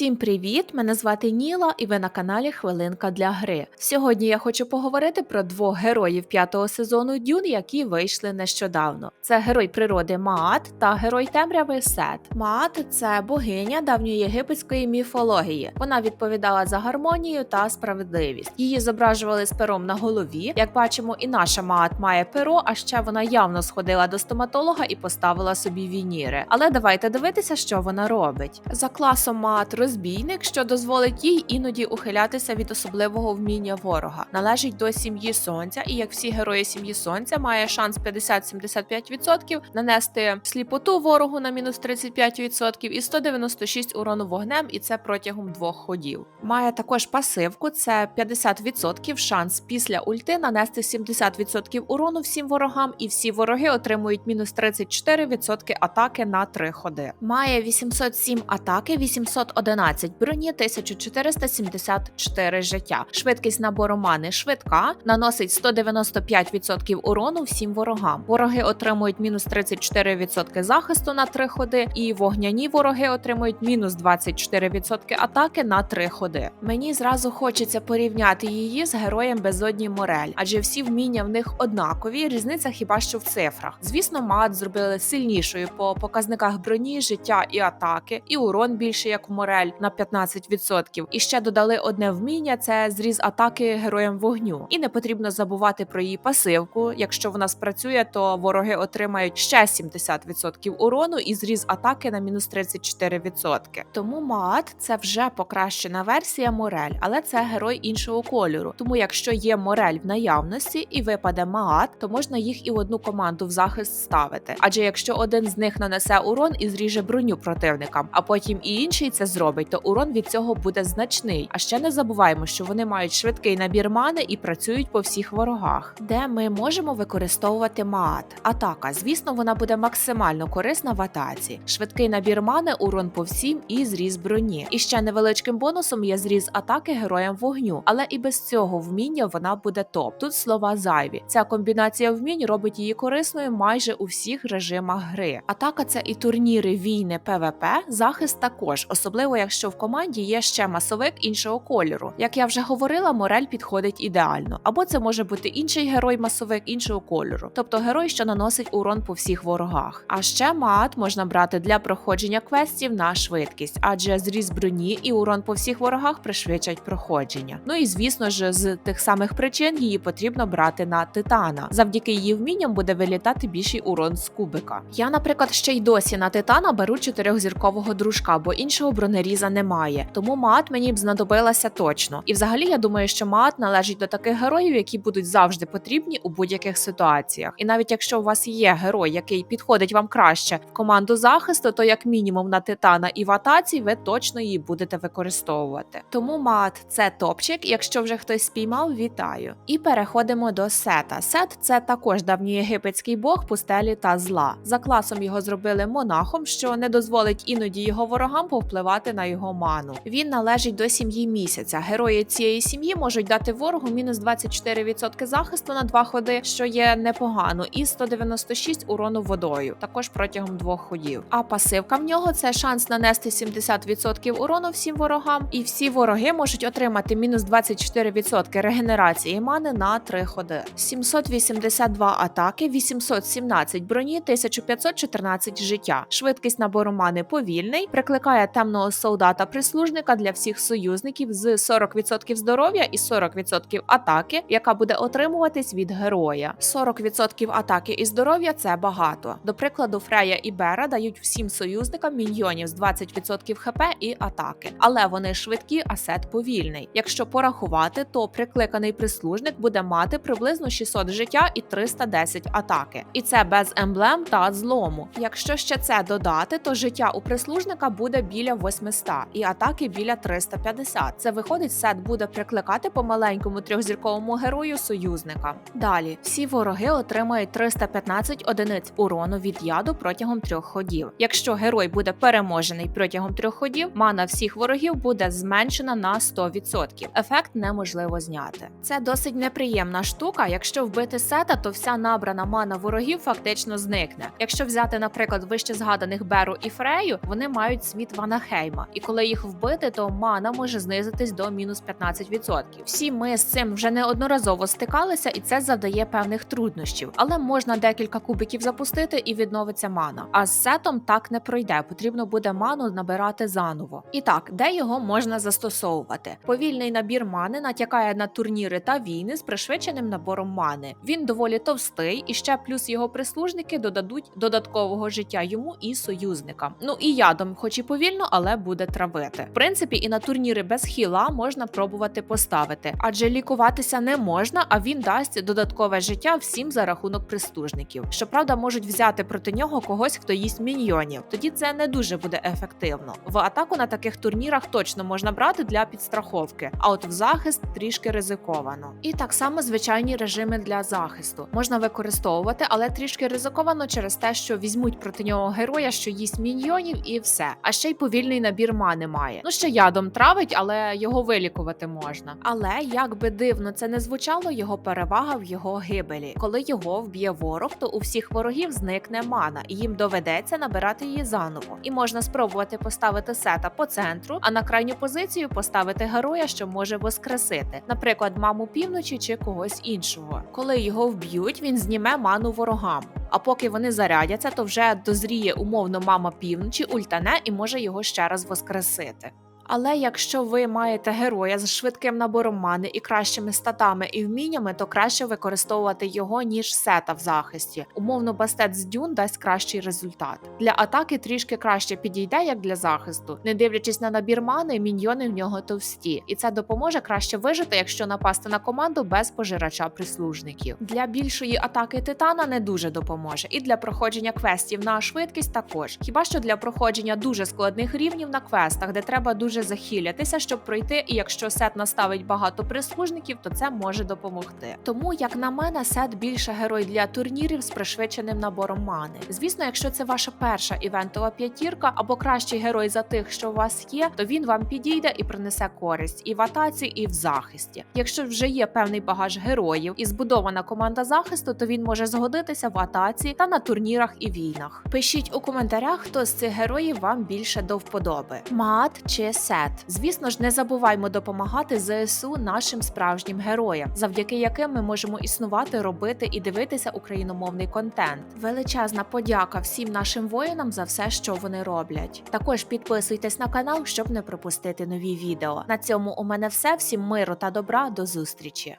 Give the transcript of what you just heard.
Всім привіт! Мене звати Ніла, і ви на каналі Хвилинка для гри. Сьогодні я хочу поговорити про двох героїв п'ятого сезону Дюн, які вийшли нещодавно. Це герой природи Маат та герой темряви Сет. Маат це богиня давньої єгипетської міфології. Вона відповідала за гармонію та справедливість. Її зображували з пером на голові. Як бачимо, і наша Маат має перо, а ще вона явно сходила до стоматолога і поставила собі вініри. Але давайте дивитися, що вона робить. За класом Маат розбійник, що дозволить їй іноді ухилятися від особливого вміння ворога. Належить до сім'ї сонця, і як всі герої сім'ї сонця, має шанс 50-75% нанести сліпоту ворогу на мінус 35% і 196 урону вогнем, і це протягом двох ходів. Має також пасивку: це 50% шанс після ульти нанести 70% урону всім ворогам, і всі вороги отримують мінус 34% атаки на 3 ходи. Має 807 атаки, 811 броні, 1474 життя. Швидкість набору мани швидка, наносить 195% урону всім ворогам. Вороги отримують мінус 34% захисту на 3 ходи, і вогняні вороги отримують мінус 24% атаки на 3 ходи. Мені зразу хочеться порівняти її з героєм безодні Морель, адже всі вміння в них однакові. Різниця хіба що в цифрах. Звісно, мат зробили сильнішою по показниках броні, життя і атаки, і урон більше як у Морель на 15%. І ще додали одне вміння: це зріз атаки героям вогню. І не потрібно забувати про її пасивку. Якщо вона спрацює, то вороги отримають ще 70% урону і зріз атаки на мінус 34%. Тому Маат це вже покращена версія Морель, але це герой іншого кольору. Тому якщо є Морель в наявності і випаде Маат, то можна їх і в одну команду в захист ставити. Адже якщо один з них нанесе урон і зріже броню противникам, а потім і інший це зробить, то урон від цього буде значний. А ще не забуваємо, що вони мають швидкий набір мани і працюють по всіх ворогах, де ми можемо використовувати маат. Атака, звісно, вона буде максимально корисна в атаці. Швидкий набір мани, урон по всім і зріз броні. І ще невеличким бонусом є зріз атаки героям вогню, але і без цього вміння вона буде топ. Тут слова зайві. Ця комбінація вмінь робить її корисною майже у всіх режимах гри. Атака це і турніри війни ПВП, захист також, особливо якщо в команді є ще масовик іншого кольору. Як я вже говорила, Морель підходить ідеально. Або це може бути інший герой-масовик іншого кольору, тобто герой, що наносить урон по всіх ворогах. А ще маат можна брати для проходження квестів на швидкість, адже зріз броні і урон по всіх ворогах пришвидшать проходження. Ну і звісно ж, з тих самих причин її потрібно брати на титана. Завдяки її вмінням буде вилітати більший урон з кубика. Я, наприклад, ще й досі на титана беру чотирьохзіркового дружка, бо іншого бронеріза немає. Тому маат мені б знадобилася точно. І взагалі я думаю, що маат належить до таких героїв, які будуть завжди потрібні у будь-яких ситуаціях. І навіть якщо у вас є герой, який підходить вам краще в команду захисту, то як мінімум на титана і в ви точно її будете використовувати. Тому маат це топчик. Якщо вже хтось спіймав, вітаю. І переходимо до сета. Сет це також давньоєгипетський бог пустелі та зла. За класом його зробили монахом, що не дозволить іноді його ворогам повпливати на його ману. Він належить до сім'ї місяця. Герої цієї сім'ї можуть дати ворогу мінус 24% захисту на два ходи, що є непогано, і 196 урону водою, також протягом двох ходів. А пасивка в нього це шанс нанести 70% урону всім ворогам, і всі вороги можуть отримати мінус 24% регенерації мани на 3 ходи. 782 атаки, 817 броні, 1514 життя. Швидкість набору мани повільний, прикликає темного солдата-прислужника для всіх союзників з 40% здоров'я і 40% атаки, яка буде отримуватись від героя. 40% атаки і здоров'я це багато. До прикладу, Фрея і Бера дають всім союзникам міньйонів з 20% хп і атаки, але вони швидкі, а сет повільний. Якщо порахувати, то прикликаний прислужник буде мати приблизно 600 життя і 310 атаки. І це без емблем та злому. Якщо ще це додати, то життя у прислужника буде біля 800 і атаки біля 350. Це виходить, сет буде прикликати по маленькому трьохзірковому герою союзника. Далі всі вороги отримають 315 одиниць урону від яду протягом трьох ходів. Якщо герой буде переможений протягом трьох ходів, мана всіх ворогів буде зменшена на 100%. Ефект неможливо зняти. Це досить неприємна штука. Якщо вбити сета, то вся набрана мана ворогів фактично зникне. Якщо взяти, наприклад, вище згаданих Беру і Фрею, вони мають світ Ванахейма, і коли їх вбити, то мана може знизитись до мінус 15%. Всі ми з цим вже неодноразово стикалися, і це завдає певних труднощів. Але можна декілька кубиків запустити і відновиться мана. А з сетом так не пройде. Потрібно буде ману набирати заново. І так, де його можна застосовувати? Повільний набір мани натякає на турніри та війни з пришвидшеним набором мани. Він доволі товстий, і ще плюс його прислужники додадуть додаткового життя йому і союзникам. Ну і ядом, хоч і повільно, але буде травити. В принципі, і на турніри без хіла можна пробувати поставити, адже лікуватися не можна, а він дасть додаткове життя всім за рахунок прислужників. Щоправда, можуть взяти проти нього когось, хто їсть міньйонів. Тоді це не дуже буде ефективно. В атаку на таких турнірах точно можна брати для підстраховки, а от в захист трішки ризиковано. І так само звичайні режими для захисту можна використовувати, але трішки ризиковано через те, що візьмуть проти нього героя, що їсть міньйонів, і все. А ще й повільний набір мани має. Ну ще ядом травить, але його вилікувати можна. Але як би дивно це не звучало, його перевага в його гибелі. Коли його вб'є ворог, то у всіх ворогів зникне мана, і їм доведеться набирати її заново. І можна спробувати поставити сета по центру, а на крайню позицію поставити героя, що може воскресити, наприклад, маму півночі чи когось іншого. Коли його вб'ють, він зніме ману ворогам. А поки вони зарядяться, то вже дозріє умовно мама півночі, ультане і може його ще раз воскресити. Але якщо ви маєте героя з швидким набором мани і кращими статами і вміннями, то краще використовувати його ніж сета в захисті. Умовно, бастет з дюн дасть кращий результат. Для атаки трішки краще підійде, як для захисту. Не дивлячись на набір мани, міньйони в нього товсті, і це допоможе краще вижити, якщо напасти на команду без пожирача прислужників. Для більшої атаки титана не дуже допоможе, і для проходження квестів на швидкість також. Хіба що для проходження дуже складних рівнів на квестах, де треба дуже захилятися, щоб пройти, і якщо сет наставить багато прислужників, то це може допомогти. Тому, як на мене, сет більше герой для турнірів з пришвидшеним набором мани. Звісно, якщо це ваша перша івентова п'ятірка або кращий герой за тих, що у вас є, то він вам підійде і принесе користь і в атаці, і в захисті. Якщо вже є певний багаж героїв і збудована команда захисту, то він може згодитися в атаці та на турнірах і війнах. Пишіть у коментарях, хто з цих героїв вам більше до вподоби: мат чи сет. Звісно ж, не забуваймо допомагати ЗСУ нашим справжнім героям, завдяки яким ми можемо існувати, робити і дивитися україномовний контент. Величезна подяка всім нашим воїнам за все, що вони роблять. Також підписуйтесь на канал, щоб не пропустити нові відео. На цьому у мене все. Всім миру та добра. До зустрічі.